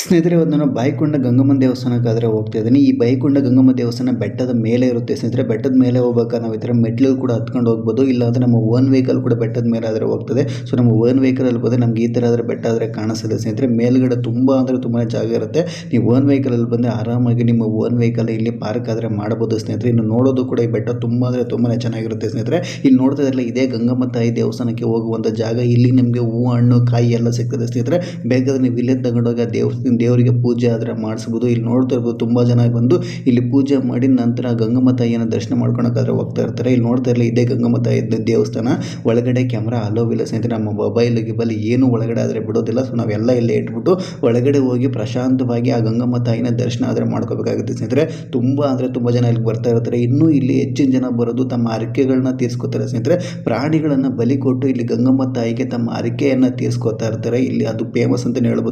ಸ್ನೇಹಿತರೆ, ಇವತ್ತು ನಾನು ಬಾಯಿಕೊಂಡ ಗಂಗಮ್ಮ ದೇವಸ್ಥಾನಕ್ಕಾದರೆ ಹೋಗ್ತಾ ಇದ್ದೀನಿ. ಈ ಬಾಯಿಕೊಂಡ ಗಂಗಮ್ಮ ದೇವಸ್ಥಾನ ಬೆಟ್ಟದ ಮೇಲೆ ಇರುತ್ತೆ. ಸ್ನೇಹಿತರೆ, ಬೆಟ್ಟದ ಮೇಲೆ ಹೋಗ್ಬೇಕಾದ್ರೆ ನಾವು ಈ ಥರ ಮೆಟ್ಲು ಕೂಡ ಹತ್ಕೊಂಡು ಹೋಗ್ಬೋದು. ಇಲ್ಲ ಅಂದರೆ ನಮ್ಮ ಓನ್ ವೆಹಿಕಲ್ ಕೂಡ ಬೆಟ್ಟದ ಮೇಲೆ ಆದರೆ ಹೋಗ್ತದೆ. ಸೊ ನಮ್ಮ ಓನ್ ವೆಹಿಕಲಲ್ಲಿ ಬಂದರೆ ನಮ್ಗೆ ಈ ಥರ ಆದರೆ ಬೆಟ್ಟ ಆದರೆ ಕಾಣಿಸ್ತದೆ ಸ್ನೇಹಿತರೆ, ಮೇಲ್ಗಡೆ ತುಂಬ ಅಂದರೆ ತುಂಬಾ ಜಾಗ ಇರುತ್ತೆ. ನೀವು ಓನ್ ವೆಹಿಕಲಲ್ಲಿ ಬಂದರೆ ಆರಾಮಾಗಿ ನಿಮ್ಮ ಓನ್ ವೆಹಿಕಲ್ ಇಲ್ಲಿ ಪಾರ್ಕ್ ಆದರೆ ಮಾಡ್ಬೋದು ಸ್ನೇಹಿತರೆ. ಇನ್ನು ನೋಡೋದು ಕೂಡ ಈ ಬೆಟ್ಟ ತುಂಬ ಅಂದರೆ ತುಂಬಾ ಚೆನ್ನಾಗಿರುತ್ತೆ ಸ್ನೇಹಿತರೆ. ಇಲ್ಲಿ ನೋಡ್ತಾ ಇರಲಿಲ್ಲ ಇದೇ ಗಂಗಮ್ಮ ತಾಯಿ ದೇವಸ್ಥಾನಕ್ಕೆ ಹೋಗುವಂಥ ಜಾಗ. ಇಲ್ಲಿ ನಿಮಗೆ ಹೂ ಹಣ್ಣು, ಕಾಯಿ ಎಲ್ಲ ಸಿಗ್ತದೆ ಸ್ನೇಹಿತರೆ. ಬೇಕಾದ್ರೆ ನೀವು ಇಲ್ಲೇ ತಗೊಂಡೋಗಿ ದೇವ್ ದೇವರಿಗೆ ಪೂಜೆ ಆದರೆ ಮಾಡಿಸ್ಬೋದು. ಇಲ್ಲಿ ನೋಡ್ತಾ ಇರ್ಬೋದು ತುಂಬ ಜನ ಬಂದು ಇಲ್ಲಿ ಪೂಜೆ ಮಾಡಿ ನಂತರ ಗಂಗಮ್ಮ ತಾಯಿಯನ್ನು ದರ್ಶನ ಮಾಡ್ಕೊಳಕ್ಕಾದ್ರೆ ಹೋಗ್ತಾ ಇರ್ತಾರೆ. ಇಲ್ಲಿ ನೋಡ್ತಾ ಇರಲಿ, ಇದೇ ಗಂಗಮ್ಮ ತಾಯಿ ದೇವಸ್ಥಾನ. ಒಳಗಡೆ ಕ್ಯಾಮ್ರಾ ಅಲೋವಿಲ್ಲ ಸ್ನೇಹಿತರೆ, ನಮ್ಮ ಮೊಬೈಲ್ ಗಿಬಲ್ ಏನು ಒಳಗಡೆ ಆದರೆ ಬಿಡೋದಿಲ್ಲ. ಸೊ ನಾವೆಲ್ಲ ಇಲ್ಲೇ ಇಟ್ಬಿಟ್ಟು ಒಳಗಡೆ ಹೋಗಿ ಪ್ರಶಾಂತವಾಗಿ ಆ ಗಂಗಮ್ಮ ತಾಯಿನ ದರ್ಶನ ಆದರೆ ಮಾಡ್ಕೋಬೇಕಾಗುತ್ತೆ ಸ್ನೇಹಿತರೆ. ತುಂಬ ಅಂದರೆ ತುಂಬ ಜನ ಇಲ್ಲಿ ಬರ್ತಾ ಇರ್ತಾರೆ. ಇನ್ನೂ ಇಲ್ಲಿ ಹೆಚ್ಚಿನ ಜನ ಬರೋದು ತಮ್ಮ ಹರಕೆಗಳನ್ನ ತೀರಿಸ್ಕೋತಾರೆ ಸ್ನೇಹಿತರೆ. ಪ್ರಾಣಿಗಳನ್ನು ಬಲಿ ಕೊಟ್ಟು ಇಲ್ಲಿ ಗಂಗಮ್ಮ ತಾಯಿಗೆ ತಮ್ಮ ಹರಕೆಯನ್ನು ತೀರಿಸ್ಕೋತಾ ಇರ್ತಾರೆ. ಇಲ್ಲಿ ಅದು ಫೇಮಸ್ ಅಂತಲೇ ಹೇಳ್ಬೋದು.